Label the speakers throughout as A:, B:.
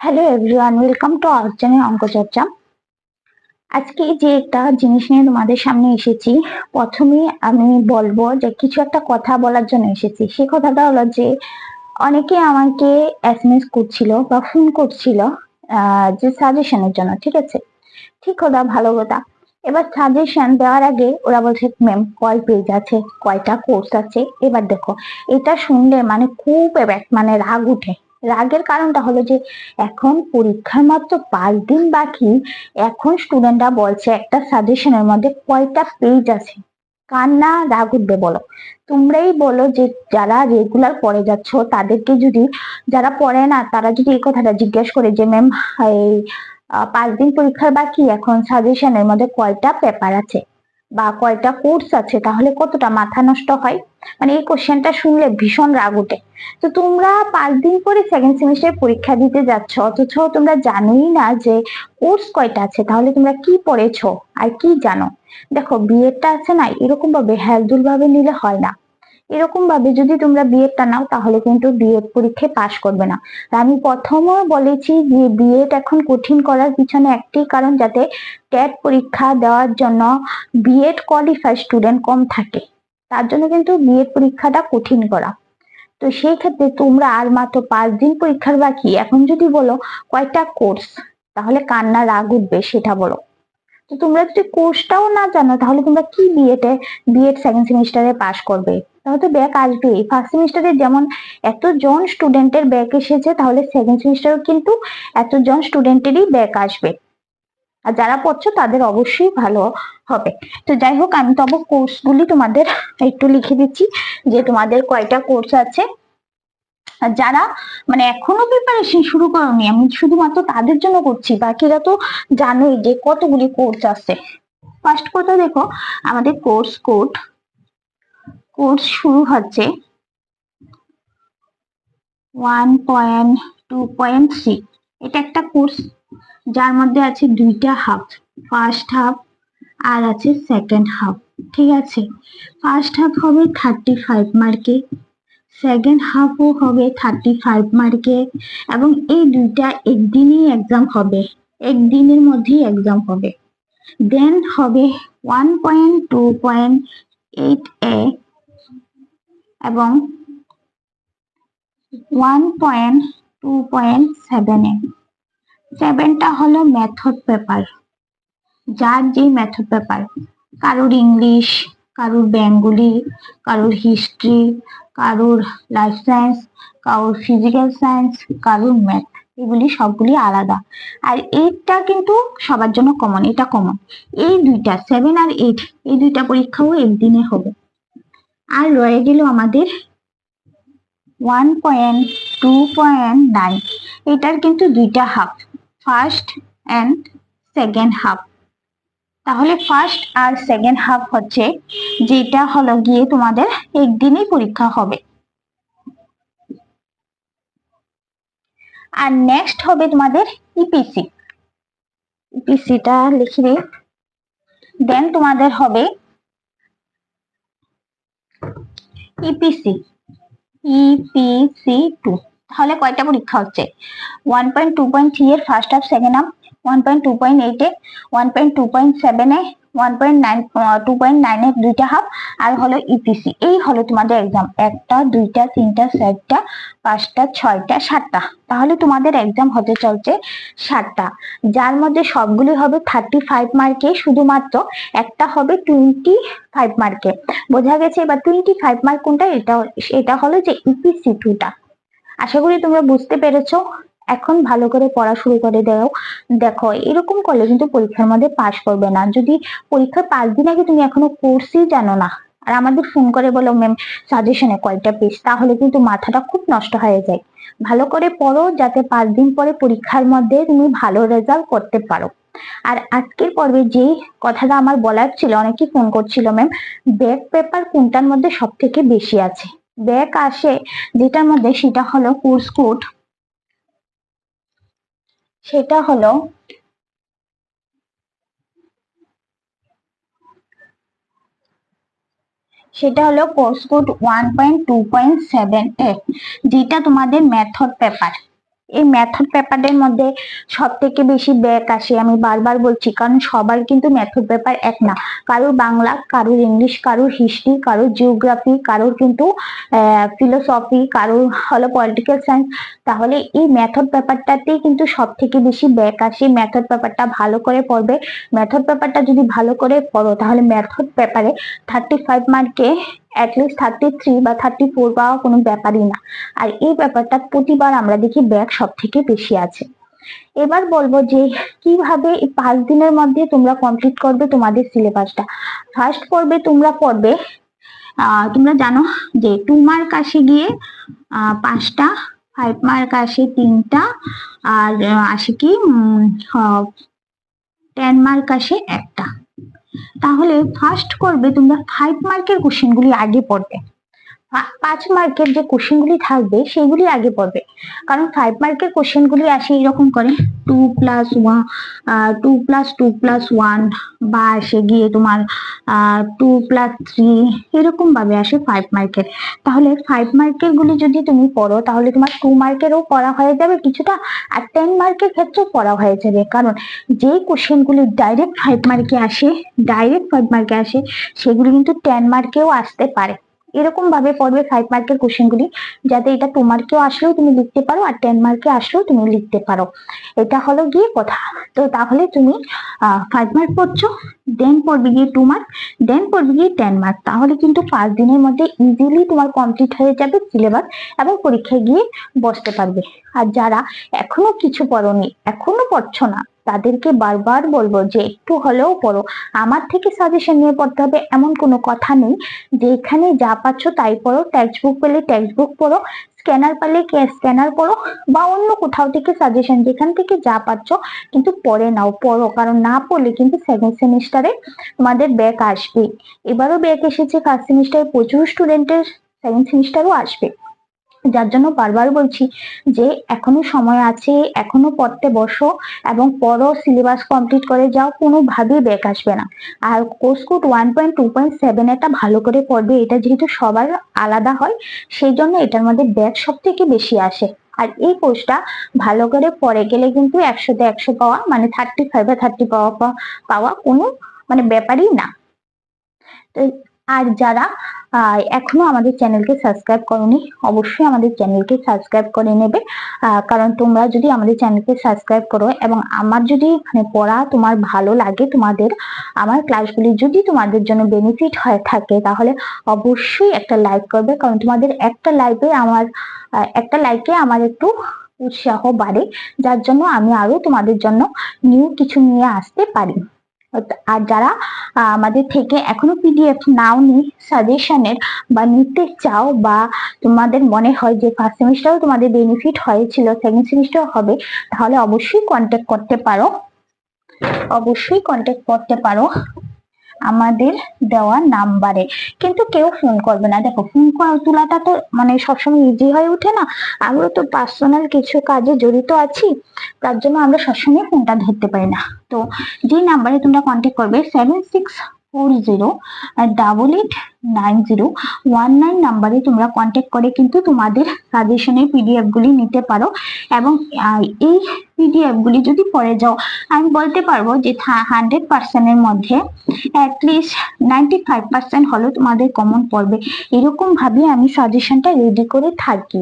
A: Hello everyone welcome to our channel অঙ্ক চর্চা আজকে যে একটা জিনিস নিয়ে তোমাদের সামনে এসেছি, প্রথমে আমি বলব যে কিছু একটা কথা বলার জন্য এসেছি। সে কথাটা হলো যে, অনেকে আমাকে এস এম এস করছিল বা ফোন করছিল যে সাজেশনের জন্য, ঠিক আছে? ঠিক কথা, ভালো কথা। এবার সাজেশন দেওয়ার আগে ওরা বলছে ম্যাম কয় পেজ আছে? কয়টা কোর্স আছে? এবার দেখো, এটা শুনলে মানে খুব মানে রাগ উঠে। রাগের কারণটা হলো যে এখন পরীক্ষার মাত্র পাঁচ দিন বাকি, এখন স্টুডেন্টরা বলছে একটা সাজেশনের মধ্যে কয়টা পেজ আছে। কার না রাগ উঠবে বলো? তোমরাই বলো যে যারা রেগুলার পড়ে যাচ্ছ, তাদেরকে যদি, যারা পড়ে না, তারা যদি এই কথাটা জিজ্ঞেস করে যে ম্যাম এই পাঁচ দিন পরীক্ষার বাকি, এখন সাজেশনের মধ্যে কয়টা পেপার আছে? বা কয়টা কোর্স আছে, তাহলে কতটা মাথা নষ্ট হয়? মানে এই কোশ্চেনটা শুনলে ভীষণ রাগ উঠে তো তোমরা পাঁচ দিন পরে সেকেন্ড সেমিস্টার পরীক্ষা দিতে যাচ্ছ, অথচ তোমরা জানোই না যে কোর্স কয়টা আছে, তাহলে তোমরা কি পড়েছো আর কি জানো? দেখো বিএডটা আছে না এরকম ভাবে হেলদুল ভাবে নিলে হয় না। এরকম ভাবে যদি তোমরা বিএডটা নাও, তাহলে কিন্তু বিএড পরীক্ষায় পাশ করবে না। আমি প্রথমও বলেছি যে বিএড এখন কঠিন করার পিছনে একটি কারণ যাতে ট্যাট পরীক্ষা দেওয়ার জন্য বিএড কোয়ালিফাই স্টুডেন্ট কম থাকে। তার জন্য কিন্তু বিএড পরীক্ষাটা কঠিন করা। তো সেই ক্ষেত্রে তোমরা আর মাত্র পাঁচ দিন পরীক্ষার বাকি। এখন যদি বলো কয়টা কোর্স তাহলে কান্না রাগ উঠবে সেটা বলো। তো তোমরা যদি কোর্সটাও না জানো, তাহলে তোমরা কি বিএডে বিএড সেকেন্ড সেমিস্টারে পাশ করবে? তাহলে তো ব্যাক আসবে ফার্স্ট সেমিস্টারে যেমন এতজন স্টুডেন্টের ব্যাক এসেছে, তাহলে সেকেন্ড সেমিস্টারও কিন্তু এতজন স্টুডেন্টেরই ব্যাক আসবে। আর যারা পড়ছো, তাদের অবশ্যই ভালো হবে। তো যাই হোক, আমি তবে কোর্সগুলি তোমাদের একটু লিখে দিচ্ছি, যে তোমাদের কয়টা কোর্স আছে। যারা মানে এখনও প্রিপারেশন শুরু করনি, আমি শুধুমাত্র তাদের জন্য করছি, বাকিরা তো জানোই যে কতগুলি কোর্স আছে। ফার্স্ট কথা দেখো, আমাদের কোর্স কোড কোর্স শুরু হচ্ছে one point two point three এটা একটা কোর্স যার মধ্যে আছে দুইটা হাফ ফার্স্ট হাফ আর আছে সেকেন্ড হাফ ঠিক আছে? ফার্স্ট হাফ হবে থার্টি ফাইভ মার্কে সেকেন্ড হাফও হবে থার্টি ফাইভ মার্কে এবং এই দুইটা একদিনই এক্সাম হবে, একদিনের মধ্যেই এক্সাম হবে। দেন হবে one point two point eight A এবং one point two point seven A সেভেনটা হলো মেথড পেপার যার যে মেথড পেপার কারোর ইংলিশ কারোর বেঙ্গলি কারোর হিস্ট্রি কারোর লাইফ সায়েন্স কারোর ফিজিক্যাল সায়েন্স কারোর ম্যাথ এগুলি সবগুলি আলাদা। আর এইটটা কিন্তু সবার জন্য কমন এটা কমন এই দুইটা সেভেন আর এইট এই দুইটা পরীক্ষাও একদিনে হবে। আর রয়ে গেল আমাদের one point two point nine এটার কিন্তু দুইটা half first and second half তাহলে ফার্স্ট আর সেকেন্ড হাফ হচ্ছে, যেটা হলো গিয়ে তোমাদের একদিনই পরীক্ষা হবে। আর নেক্সট হবে তোমাদের ইপিসি ইপিসিটা লিখে দিই। দেন তোমাদের হবে ইপিসি ইপিসি টু তাহলে কয়টা পরীক্ষা হচ্ছে? One point two point three এর first half second half one point two point eight one point two point seven one point nine two point nine এর দুইটা হাফ আর হলো ইপিসি এই হলো তোমাদের এক্সাম একটা, দুইটা, তিনটা, চারটা, পাঁচটা, ছয়টা, সাতটা। তাহলে তোমাদের এক্সাম হতে চলছে সাতটা। যার মধ্যে সবগুলি হবে থার্টি ফাইভ মার্কে শুধুমাত্র একটা হবে টোয়েন্টি ফাইভ মার্কে বোঝা গেছে এবার টোয়েন্টি ফাইভ মার্ক কোনটা? এটা এটা হলো যে ইপিসি টুটা আশা করি তোমরা বুঝতে পেরেছ। এখন ভালো করে পড়া শুরু করে দাও। দেখো, এরকম করলে কিন্তু পরীক্ষার মধ্যে পাশ করবে না। যদি পরীক্ষার পাঁচ দিন আগে তুমি এখনও কোর্সই জানো না, আর আমাদের ফোন করে বলো ম্যাম সাজেশনে কয়টা পেজ তাহলে কিন্তু মাথাটা খুব নষ্ট হয়ে যায়। ভালো করে পড়ো, যাতে পাঁচ দিন পরে পরীক্ষার মধ্যে তুমি ভালো রেজাল্ট করতে পারো। আর আজকের পর্বে যেই কথাটা আমার বলার ছিল, অনেকে ফোন করছিল ম্যাম ব্যাক পেপার কোনটার মধ্যে সব থেকে বেশি আছে? ব্যাক আসে যেটার মধ্যে সেটা হলো কোর্স কোড সেটা হলো সেটা হলো course code one point two point seven A যেটা তোমাদের মেথড পেপার এই মেথড পেপারের মধ্যে সব থেকে বেশি ব্যাক আসে, আমি বারবার বলছি, কারণ সবার কিন্তু মেথড পেপার এক না। কারোর বাংলা, কারোর ইংলিশ কারোর হিস্ট্রি কারোর জিওগ্রাফি কারোর কিন্তু ফিলোসফি কারোর হলো পলিটিক্যাল সায়েন্স তাহলে এই মেথড পেপারটাতেই কিন্তু সব থেকে বেশি ব্যাক আসে মেথড পেপারটা ভালো করে পড়বে। মেথড পেপারটা যদি ভালো করে পড়ো, তাহলে মেথড পেপারে থার্টি ফাইভ মার্কে অ্যাটলিস্ট থার্টি থ্রি বা থার্টি ফোর পাওয়া কোনো ব্যাপারই না। আর এই ব্যাপারটা প্রতিবার আমরা দেখি ব্যাগ সব থেকে বেশি আছে। এবার বলব যে, কীভাবে পাঁচ দিনের মধ্যে তোমরা কমপ্লিট করবে তোমাদের সিলেবাসটা ফার্স্ট পর্বে তোমরা পড়বে তোমরা জানো যে টু মার্ক আসে গিয়ে পাঁচটা ফাইভ মার্ক আসে তিনটা, আর আসে কি টেন মার্ক আসে একটা। তাহলে ফার্স্ট করবে তোমরা ফাইভ মার্কের কোশ্চেন গুলি আগে পড়বে। পাঁচ মার্কের যে কোশ্চেন গুলি থাকবে, সেগুলি আগে পড়বে। কারণ ফাইভ মার্কের কোশ্চেন গুলি আসে এরকম করে। Two plus one two plus two plus one বা আসে গিয়ে তোমার টু প্লাস থ্রি এরকম ভাবে আসে ফাইভ মার্কের তাহলে ফাইভ মার্কের গুলি যদি তুমি পড়ো, তাহলে তোমার টু মার্কেরও পড়া হয়ে যাবে কিছুটা আর টেন মার্কের ক্ষেত্রেও পড়া হয়ে যাবে। কারণ যে কোশ্চেন গুলি ডাইরেক্ট ফাইভ মার্কে আসে ডাইরেক্ট ফাইভ মার্কে আসে, সেগুলি কিন্তু টেন মার্কেও আসতে পারে। এরকম ভাবে পড়বে ফাইভ মার্কের কোশ্চেন গুলি, যাতে এটা টু মার্কেও আসলেও তুমি লিখতে পারো আর টেন মার্কে আসলেও তুমি লিখতে পারো। এটা হলো গিয়ে কথা। তো তাহলে তুমি ফাইভ মার্ক পড়ছো দেন পড়বে গিয়ে টু মার্ক দেন পড়বে গিয়ে টেন মার্ক তাহলে কিন্তু পাঁচ দিনের মধ্যে ইজিলি তোমার কমপ্লিট হয়ে যাবে সিলেবাস এবং পরীক্ষায় গিয়ে বসতে পারবে। আর যারা এখনও কিছু পড়নি, এখনও পড়ছো না তাদেরকে বারবার বলব যে একটু হলেও পড়ো। আমার থেকে সাজেশন নিয়ে পড়তে হবে এমন কোনো কথা নেই। যে এখানে যা পাচ্ছ তাই পড়ো টেক্সট বুক পেলে টেক্সট বুক পড়ো স্ক্যানার পেলে স্ক্যানার পড়ো, বা অন্য কোথাও থেকে সাজেশন যেখান থেকে যা পাচ্ছ কিন্তু পড়ে নাও, পড়ো। কারণ না পড়লে কিন্তু সেকেন্ড সেমিস্টারে তোমাদের ব্যাক আসবে। এবারও ব্যাক এসেছে ফার্স্ট সেমিস্টারে প্রচুর স্টুডেন্টের সেকেন্ড সেমিস্টারও আসবে। যার জন্য বারবার বলছি যে এখনও সময় আছে, এখনও পড়তে বসো এবং পড়ো সিলেবাস কমপ্লিট করে যাও, কোনোভাবেই ব্যাক আসবে না। আর course code one point two point seven এটা ভালো করে পড়বে, এটা যেহেতু সবার আলাদা হয়, সেই জন্য এটার মধ্যে ব্যাক সব থেকে বেশি আসে। আর এই কোর্সটা ভালো করে পড়ে গেলে কিন্তু একশোতে একশো পাওয়া মানে থার্টি ফাইভে থার্টি পাওয়া পাওয়া কোনো মানে ব্যাপারই না। আর যারা এখনও আমাদের চ্যানেলকে সাবস্ক্রাইব করনি, অবশ্যই আমাদের চ্যানেলকে সাবস্ক্রাইব করে নেবে। কারণ তোমরা যদি আমাদের চ্যানেলকে সাবস্ক্রাইব করো এবং আমার যদি মানে পড়া তোমার ভালো লাগে তোমাদের, আমার ক্লাসগুলি যদি তোমাদের জন্য বেনিফিট হয়ে থাকে, তাহলে অবশ্যই একটা লাইক করবে। কারণ তোমাদের একটা লাইকে আমার একটা লাইকে আমার একটু উৎসাহ বাড়ে, যার জন্য আমি আরও তোমাদের জন্য নিউ কিছু নিয়ে আসতে পারি। আর যারা আমাদের থেকে এখনও পিডিএফ নাও নি সাজেশনের বা নিতে চাও বা তোমাদের মনে হয় যে ফার্স্ট সেমিস্টারও তোমাদের বেনিফিট হয়েছিল সেকেন্ড সেমিস্টার হবে, তাহলে অবশ্যই কন্ট্যাক্ট করতে পারো। অবশ্যই কন্ট্যাক্ট করতে পারো। আমাদের দেওয়া নাম্বারে। কিন্তু কেউ ফোন করবে না। দেখো ফোন তোলাটা তো মানে সবসময় ইজি হয়ে ওঠে না। আমরা তো পার্সোনাল কিছু কাজে জড়িত আছি। তার জন্য আমরা সবসময় ফোনটা ধরতে পারি না। তো যে নাম্বারে তোমরা কন্ট্যাক্ট করবে সেভেন সিক্স নাম্বারে তোমরা কন্ট্যাক্ট করে কিন্তু তোমাদের সাজেশনের পিডিএফ গুলি নিতে পারো। এবং এই পিডিএফ গুলি যদি পড়ে যাও, আমি বলতে পারব যে হান্ড্রেড পার্সেন্টের মধ্যে at least ninety five percent তোমাদের কমন পড়বে। এরকম ভাবে আমি সাজেশনটা রেডি করে থাকি।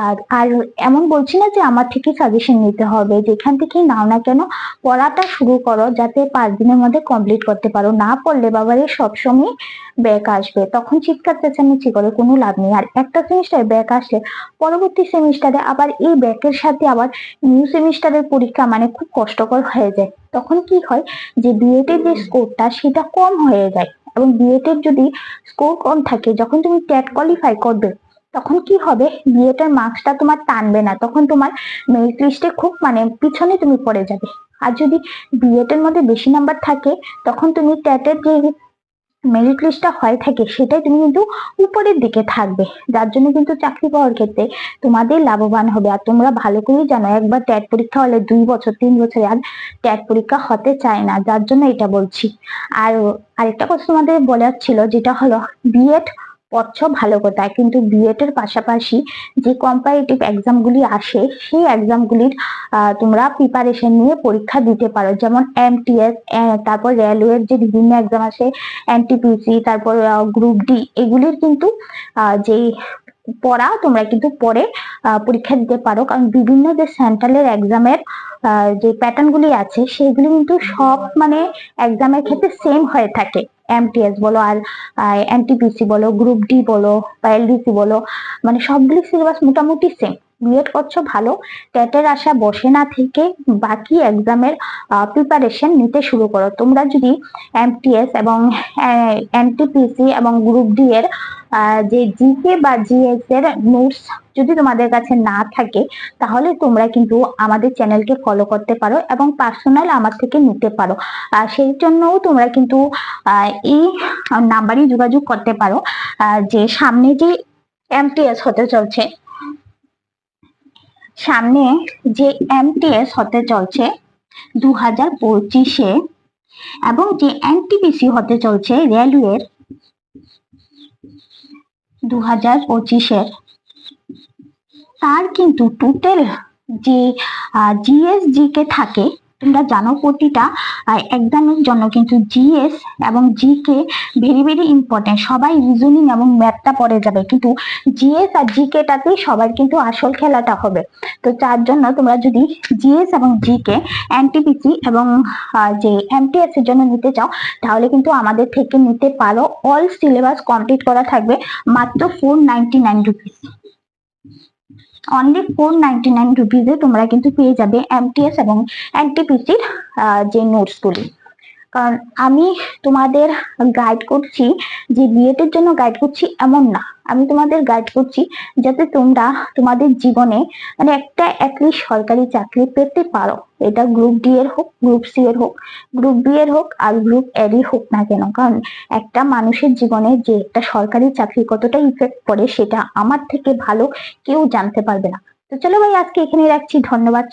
A: আর আর এমন বলছি না যে আমার থেকে সাজেশন নিতে হবে। যেখান থেকে নাও না কেন, পড়াটা শুরু করো যাতে পাঁচ দিনের মধ্যে কমপ্লিট করতে পারো। না পড়লে বাবারে সবসময় ব্যাক আসবে। তখন চিৎকার চেঁচামেচি করে, কোনো লাভ নেই। আর একটা সেমিস্টার ব্যাক আসলে পরবর্তী সেমিস্টারে আবার এই ব্যাকের সাথে আবার নিউ সেমিস্টারের পরীক্ষা মানে খুব কষ্টকর হয়ে যায়। তখন কি হয় যে বিএড এর যে স্কোরটা সেটা কম হয়ে যায়। এবং বিএড এর যদি স্কোর কম থাকে, যখন তুমি ট্যাট কোয়ালিফাই করবে, তখন কি হবে? বিএড এর মার্কসটা তোমার টানবে না। তখন তোমার মেরিট লিস্টে খুব মানে পিছনে তুমি পড়ে যাবে। আর যদি বিএড এর মধ্যে বেশি নাম্বার থাকে, তখন তুমি টেটের যে মেরিট লিস্টটা হয়ে থাকে, সেটাই তুমি কিন্তু উপরের দিকে থাকবে। যার জন্য কিন্তু চাকরি পাওয়ার ক্ষেত্রে তোমাদের লাভবান হবে। আর তোমরা ভালো করেই জানো, একবার ট্যাট পরীক্ষা হলে দুই বছর, তিন বছর আর ট্যাট পরীক্ষা হতে চায় না। যার জন্য এটা বলছি। আর আরেকটা কথা তোমাদের বলার ছিল, যেটা হলো বিএড পড়ছো ভালো কথা কিন্তু বিএড এর পাশাপাশি যে কম্পারেটিভ এক্সাম গুলি আসে সেই এক্সাম গুলির আহ, তোমরা প্রিপারেশন নিয়ে পরীক্ষা দিতে পারো। যেমন এমটিএস তারপর রেলওয়ের যে বিভিন্ন এক্সাম আসে এনটিপিসি তারপর গ্রুপ ডি এগুলির কিন্তু যে পড়া তোমরা কিন্তু পরে পরীক্ষা দিতে পারো। কারণ বিভিন্ন যে সেন্ট্রালের এক্সামের যে প্যাটার্ন গুলি আছে সেগুলি কিন্তু সব মানে এক্সামের ক্ষেত্রে সেম হয়ে থাকে। এমটিএস বলো আর এনটিপিসি বলো গ্রুপ ডি বলো বা এলডিসি বলো মানে সবগুলি সিলেবাস মোটামুটি সেম বিএড করছ ভালো। টেটের আশা বসে না থেকে বাকি এক্সামের প্রিপারেশন নিতে শুরু করো। তোমরা যদি এমটিএস এবং এনটিপিসি এবং গ্রুপ ডি এর যে জিকে বা জিএস এর নোটস যদি তোমাদের কাছে না থাকে, তাহলে তোমরা কিন্তু আমাদের চ্যানেলকে ফলো করতে পারো এবং পার্সোনাল আমার থেকে নিতে পারো। আর সেই জন্যও তোমরা কিন্তু এই নাম্বারে যোগাযোগ করতে পারো। যে সামনে যে এমটিএস হতে চলছে সামনে যে এমটিএস হতে চলছে দু হাজার পঁচিশে এবং যে এনটিপিসি হতে চলছে রেলওয়ের দু হাজার পঁচিশের তার কিন্তু টোটাল যে জিএসজি কে থাকে তোমরা জানো প্রতিটা এক্সামের জন্য কিন্তু জিএস এবং জিকে ভেরি ভেরি ইম্পর্টেন্ট সবাই রিজনিং এবং ম্যাথটা পড়ে যাবে। কিন্তু জিএস আর জিকে টাতেই সবার কিন্তু আসল খেলাটা হবে। তো তার জন্য তোমরা যদি জিএস এবং জিকে এনটিপিসি এবং যে এমটিএস এর জন্য নিতে চাও, তাহলে কিন্তু আমাদের থেকে নিতে পারো। অল সিলেবাস কমপ্লিট করা থাকবে। মাত্র four ninety nine rupees only four ninety nine রুপিজে তোমরা কিন্তু পেয়ে যাবে এমটিএস এবং এনটিপিসির যে নোটস গুলি। কারণ আমি তোমাদের গাইড করছি যে এর জন্য গাইড করছি এমন না। আমি তোমাদের গাইড করছি যাতে তোমরা তোমাদের জীবনে মানে একটা অ্যাটলিস্ট সরকারি চাকরি পেতে পারো। এটা গ্রুপ ডি এর হোক গ্রুপ সি এর হোক গ্রুপ বি এর হোক আর গ্রুপ এর হোক না কেন। কারণ একটা মানুষের জীবনে যে একটা সরকারি চাকরি কতটা ইফেক্ট পড়ে সেটা আমার থেকে ভালো কেউ জানতে পারবে না। তো চলো ভাই, আজকে এখানে রাখছি। ধন্যবাদ